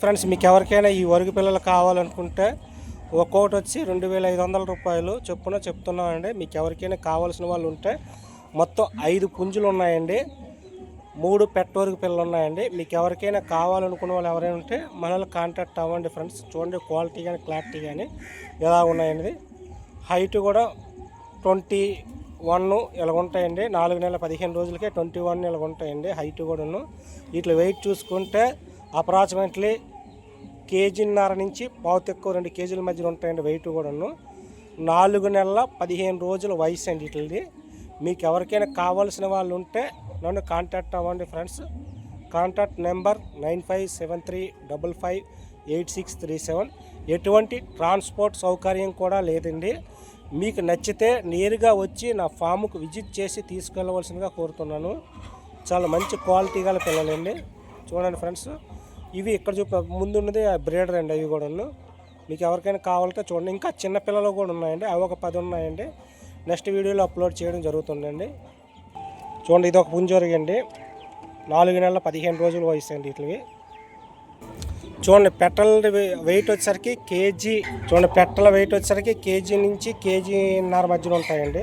Friends మీకు ఎవరికైనా ఈ వరుగు పిల్లలు కావాలనుకుంటే ఒక్కొక్కటి వచ్చి రెండు వేల ఐదు వందల రూపాయలు చెప్పున చెప్తున్నామండి మీకు ఎవరికైనా కావాల్సిన వాళ్ళు ఉంటే మొత్తం ఐదు పుంజులు ఉన్నాయండి. మూడు పెట్ట వరకు పిల్లలు ఉన్నాయండి. మీకు ఎవరికైనా కావాలనుకున్న వాళ్ళు ఎవరైనా ఉంటే మనల్ని కాంటాక్ట్ అవ్వండి ఫ్రెండ్స్. చూడండి క్వాలిటీ కానీ క్లారిటీ కానీ ఎలా ఉన్నాయండి హైట్ కూడా ట్వంటీ వన్ ఇలా ఉంటాయండి. నాలుగు నెలల పదిహేను రోజులకే ట్వంటీ వన్ ఇలా ఉంటాయండి హైట్ కూడాను. వీటిలో వెయిట్ చూసుకుంటే అప్రాక్సిమేట్లీ కేజీన్నర నుంచి పావు తక్కువ రెండు కేజీల మధ్యలో ఉంటాయండి వెయిట్ కూడాను. నాలుగు నెలల పదిహేను రోజుల వయసు అండి వీటిది మీకు ఎవరికైనా కావాల్సిన వాళ్ళు ఉంటే నన్ను కాంటాక్ట్ అవ్వండి friends. Contact number nine five seven three double five eight six three seven. ఎటువంటి ట్రాన్స్పోర్ట్ సౌకర్యం కూడా లేదండి. మీకు నచ్చితే నేరుగా వచ్చి నా ఫామ్కు విజిట్ చేసి తీసుకెళ్ళవలసిందిగా కోరుతున్నాను. చాలా మంచి క్వాలిటీ గల పిల్లలండి. చూడండి ఫ్రెండ్స్. ఇవి ఇక్కడ చూప ముందు ఉన్నది బ్రేడర్ అండి అవి కూడాను. మీకు ఎవరికైనా కావాలంటే చూడండి. ఇంకా చిన్నపిల్లలు కూడా ఉన్నాయండి. అవి ఒక పది ఉన్నాయండి. నెక్స్ట్ వీడియోలో అప్లోడ్ చేయడం జరుగుతుందండి. చూడండి ఇది ఒక పుంజోరిగి అండి నాలుగు నెలల పదిహేను రోజులు వయసు అండి వీటివి చూడండి పెట్టల వెయిట్ వచ్చేసరికి కేజీ చూడండి పెట్టల వెయిట్ వచ్చేసరికి కేజీ నుంచి కేజీన్నర మధ్యలో ఉంటాయండి.